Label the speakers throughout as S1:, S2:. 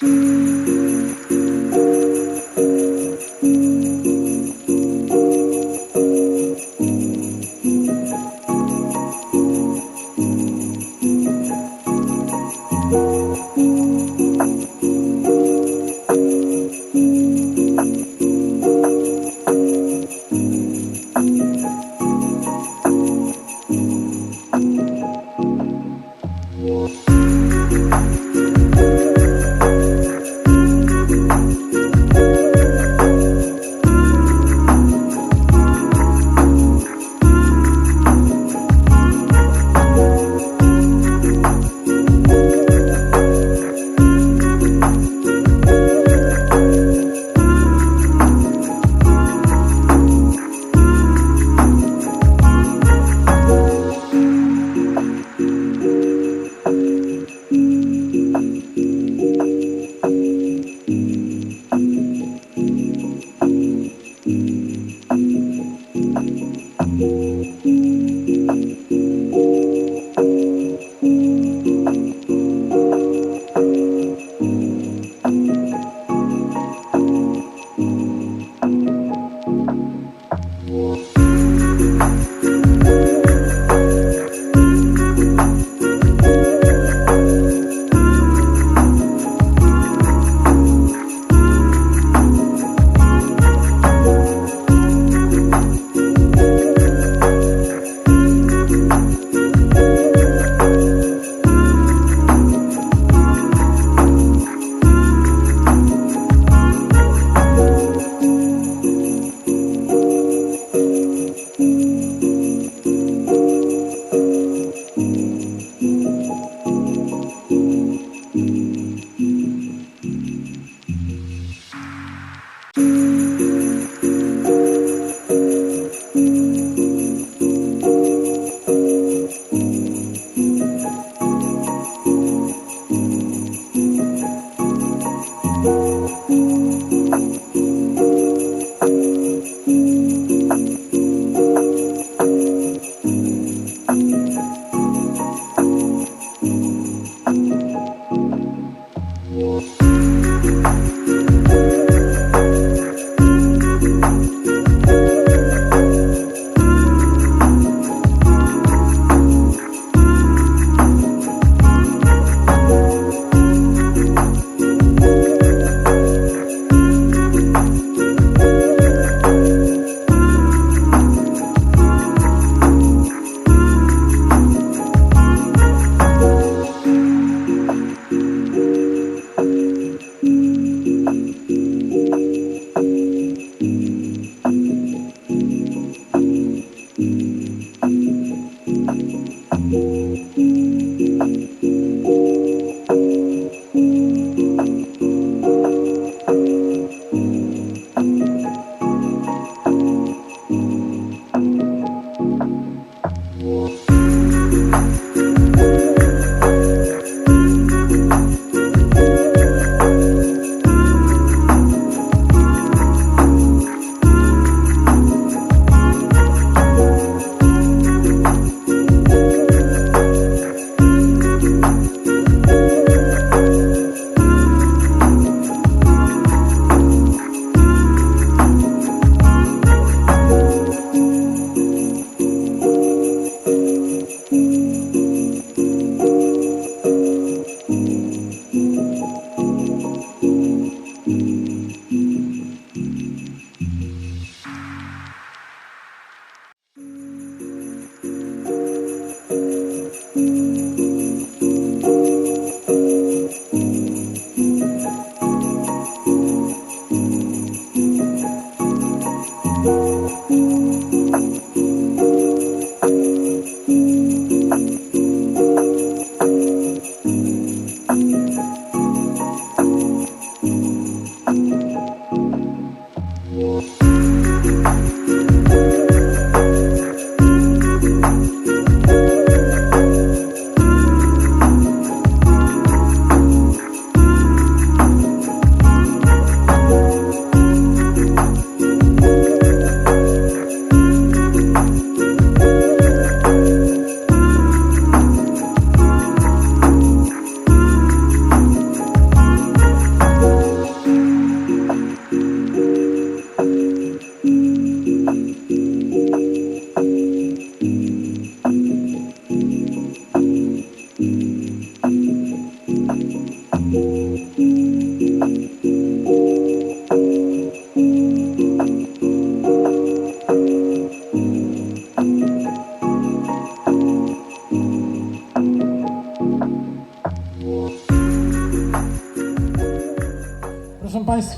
S1: Mm-hmm. Música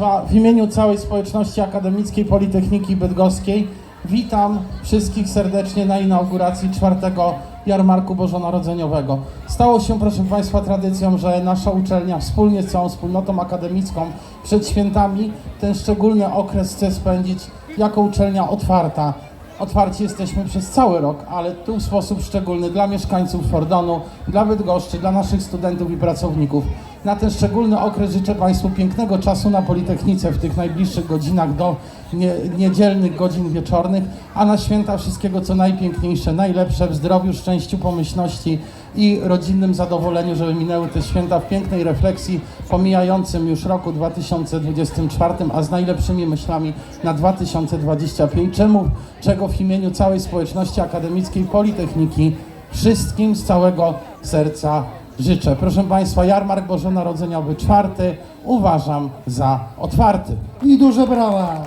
S1: Państwa, w imieniu całej społeczności akademickiej Politechniki Bydgoskiej witam wszystkich serdecznie na inauguracji czwartego Jarmarku Bożonarodzeniowego. Stało się, proszę Państwa, tradycją, że nasza uczelnia wspólnie z całą wspólnotą akademicką przed świętami ten szczególny okres chce spędzić jako uczelnia otwarta. Otwarci jesteśmy przez cały rok, ale tu w sposób szczególny dla mieszkańców Fordonu, dla Bydgoszczy, dla naszych studentów i pracowników. Na ten szczególny okres życzę Państwu pięknego czasu na Politechnice w tych najbliższych godzinach do nie, niedzielnych godzin wieczornych, a na święta wszystkiego co najpiękniejsze, najlepsze w zdrowiu, szczęściu, pomyślności i rodzinnym zadowoleniu, żeby minęły te święta w pięknej refleksji, pomijającym już roku 2024, a z najlepszymi myślami na 2025, czemu, czego w imieniu całej społeczności akademickiej Politechniki wszystkim z całego serca życzę. Proszę Państwa, jarmark bożonarodzeniowy czwarty uważam za otwarty.
S2: I duże brawa!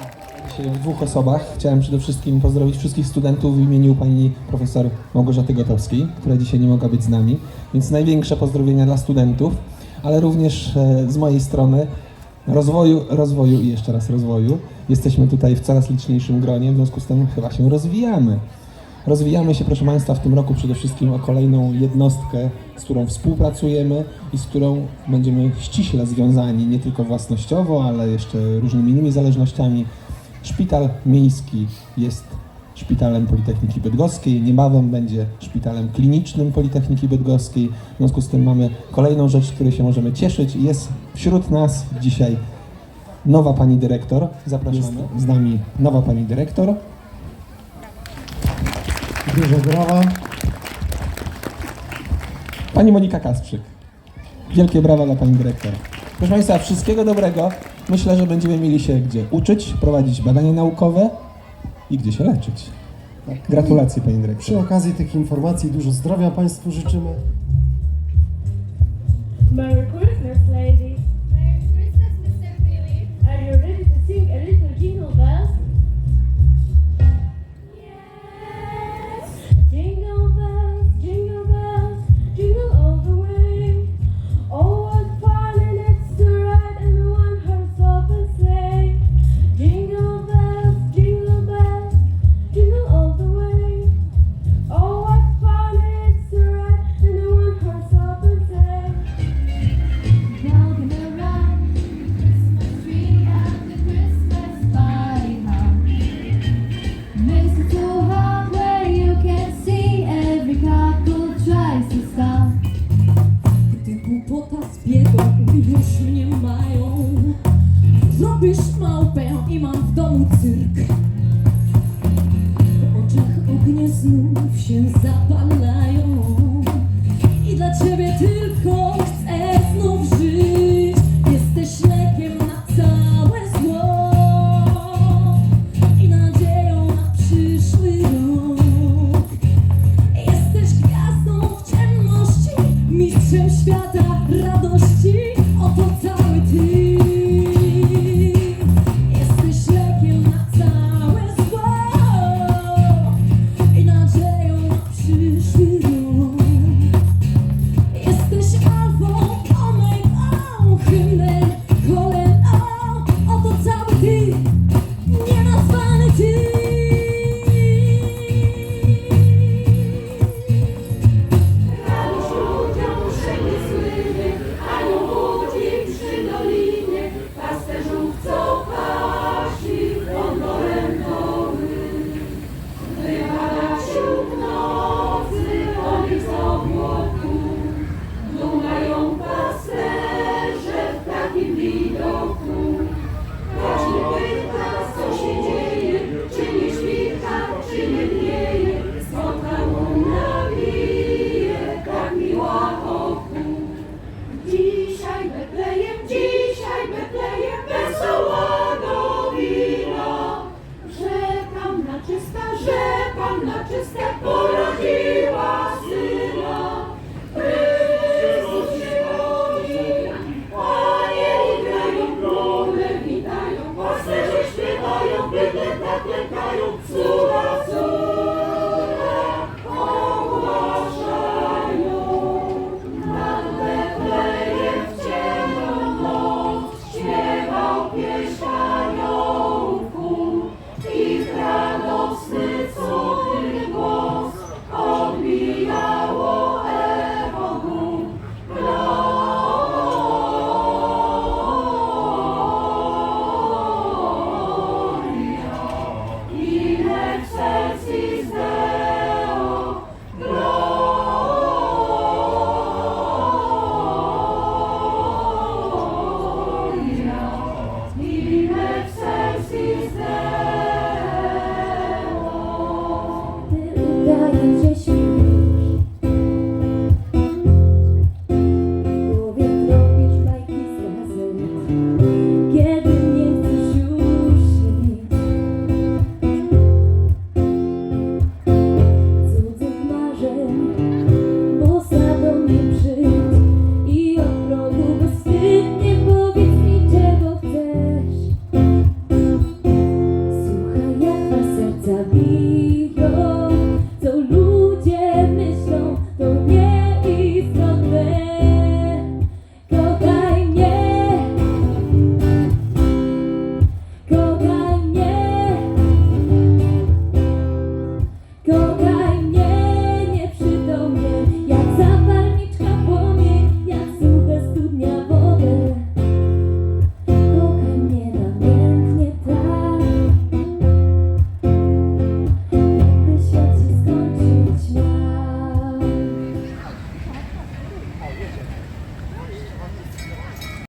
S3: Dzisiaj w dwóch osobach. Chciałem przede wszystkim pozdrowić wszystkich studentów w imieniu pani profesor Małgorzaty Gotowskiej, która dzisiaj nie mogła być z nami. Więc największe pozdrowienia dla studentów, ale również e, z mojej strony rozwoju, rozwoju i jeszcze raz rozwoju. Jesteśmy tutaj w coraz liczniejszym gronie, w związku z tym chyba się rozwijamy. Rozwijamy się, proszę Państwa, w tym roku przede wszystkim o kolejną jednostkę, z którą współpracujemy i z którą będziemy ściśle związani, nie tylko własnościowo, ale jeszcze różnymi innymi zależnościami. Szpital miejski jest szpitalem Politechniki Bydgoskiej, niebawem będzie szpitalem klinicznym Politechniki Bydgoskiej. W związku z tym mamy kolejną rzecz, z której się możemy cieszyć. Jest wśród nas dzisiaj nowa pani dyrektor. Zapraszamy. Jest z nami nowa pani dyrektor.
S2: Duże brawa.
S3: Pani Monika Kasprzyk. Wielkie brawa dla pani dyrektor. Proszę Państwa, wszystkiego dobrego. Myślę, że będziemy mieli się gdzie uczyć, prowadzić badania naukowe i gdzie się leczyć.
S2: Tak.
S3: Gratulacje pani
S2: Przy
S3: dyrektor.
S2: okazji tych informacji dużo zdrowia Państwu życzymy.
S4: Merry zaklękając słowa słowa. Go.